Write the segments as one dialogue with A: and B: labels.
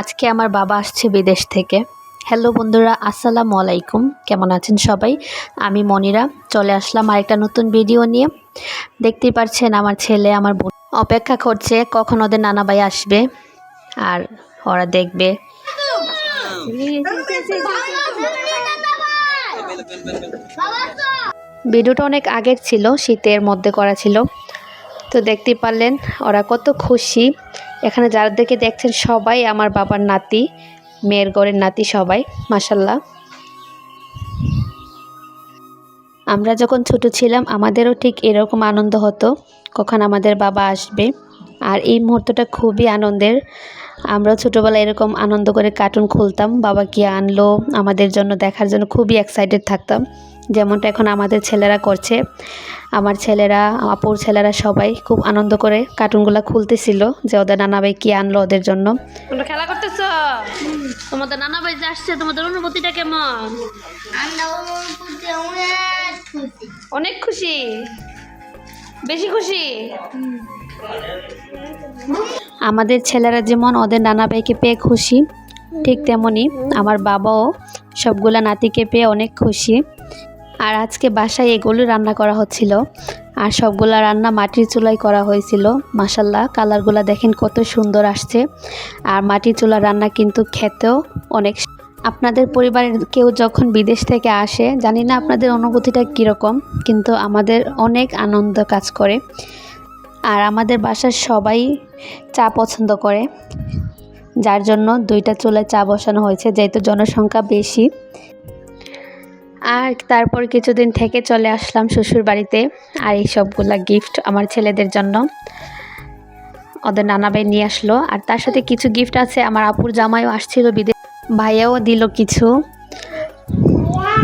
A: আজকে আমার বাবা আসছে বিদেশ থেকে। হ্যালো বন্ধুরা আসসালামু আলাইকুম। কেমন আছেন সবাই? আমি মনিরা চলে আসলাম আরেকটা নতুন ভিডিও নিয়ে। দেখতেই পাচ্ছেন আমার ছেলে আমার বোন অপেক্ষা করছে কখন ওদের নানা ভাই আসবে আর ওরা দেখবে। ভিডিওটা অনেক আগের ছিল শীতের মধ্যে করা ছিল। তো দেখতে পারলেন, ওরা কত খুশি। এখানে যাদেরকে দেখছেন সবাই আমার বাবার নাতি, মেয়ের গড়ের নাতি সবাই মাসাল্লাহ আমরা যখন ছোট ছিলাম, আমাদেরও ঠিক এরকম আনন্দ হতো, কখন আমাদের বাবা আসবে। আর এই মুহূর্তটা খুবই আনন্দের। আমরাও ছোটোবেলায় এরকম আনন্দ করে কার্টুন খুলতাম, বাবা কি আনলো, আমাদের জন্য দেখার জন্য খুবই এক্সাইটেড থাকতাম। যেমনটা এখন আমাদের ছেলেরা করছে। আমার ছেলেরা আপুর ছেলেরা সবাই খুব আনন্দ করে কার্টুনগুলো খুলতেছিল যে ওদের নানা ভাই কি আনলো ওদের জন্য। তোমরা খেলা করতেছ? তোমাদের নানা ভাই যে আসছে তোমাদের অনুভূতিটা কেমন?
B: অনেক খুশি।
A: অনেক খুশি? বেশি খুশি? আমাদের ছেলেরা যেমন ওদের নানা ভাইকে পেয়ে খুশি ঠিক তেমনই আমার বাবাও সবগুলা নাতিকে পেয়ে অনেক খুশি। আর আজকে বাসায় এগুলো রান্না করা হচ্ছিল। আর সবগুলা রান্না মাটির চুলায় করা হয়েছিল। মাসাল্লাহ কালারগুলা দেখেন কত সুন্দর আসছে। আর মাটির চুলা রান্না কিন্তু খেতেও অনেক আপনাদের পরিবারের কেউ যখন বিদেশ থেকে আসে, জানি না আপনাদের অনুভূতিটা কীরকম, কিন্তু আমাদের অনেক আনন্দ কাজ করে। আর আমাদের বাসার সবাই চা পছন্দ করে। যার জন্য দুইটা চুলায় চা বসানো হয়েছে, যেহেতু জনসংখ্যা বেশি। আর তারপর কিছুদিন থেকে চলে আসলাম শ্বশুর বাড়িতে আর এই সবগুলা গিফট আমার ছেলেদের জন্য। ওদের নানা ভাই নিয়ে আসলো আর তার সাথে কিছু গিফট আছে। আমার আপুর জামাইও আসছিল বিদেশ ভাইয়াও দিল কিছু।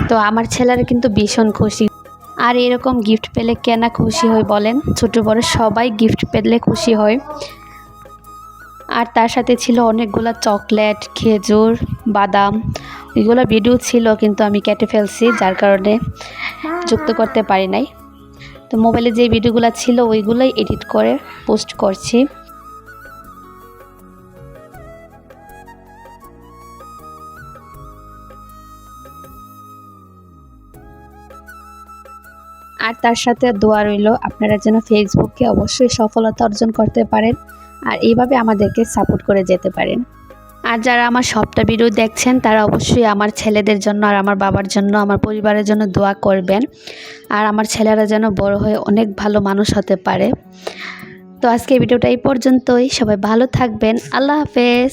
A: তো আমার ছেলেরা কিন্তু ভীষণ খুশি। আর এরকম গিফট পেলে কেনা খুশি হয় বলেন? ছোট বড় সবাই গিফট পেলে খুশি হয়। আর তার সাথে ছিল অনেকগুলো চকলেট খেজুর, বাদাম। এগুলো ভিডিও ছিল কিন্তু আমি কেটে ফেলছি যার কারণে যুক্ত করতে পারি নাই। তো মোবাইলে যে ভিডিওগুলো ছিল ওইগুলোই এডিট করে পোস্ট করছি। আর তার সাথে দোয়া রইল আপনারা যেন ফেসবুকে অবশ্যই সফলতা অর্জন করতে পারেন আর এইভাবে আমাদেরকে সাপোর্ট করে যেতে পারেন। আর যারা আমার সবটা ভিডিও দেখছেন, তারা অবশ্যই আমার ছেলেদের জন্য আর আমার বাবার জন্য, আমার পরিবারের জন্য দোয়া করবেন। আর আমার ছেলেরা যেন বড় হয়ে অনেক ভালো মানুষ হতে পারে। তো আজকে ভিডিওটা এই পর্যন্তই। সবাই ভালো থাকবেন। আল্লাহ হাফেজ।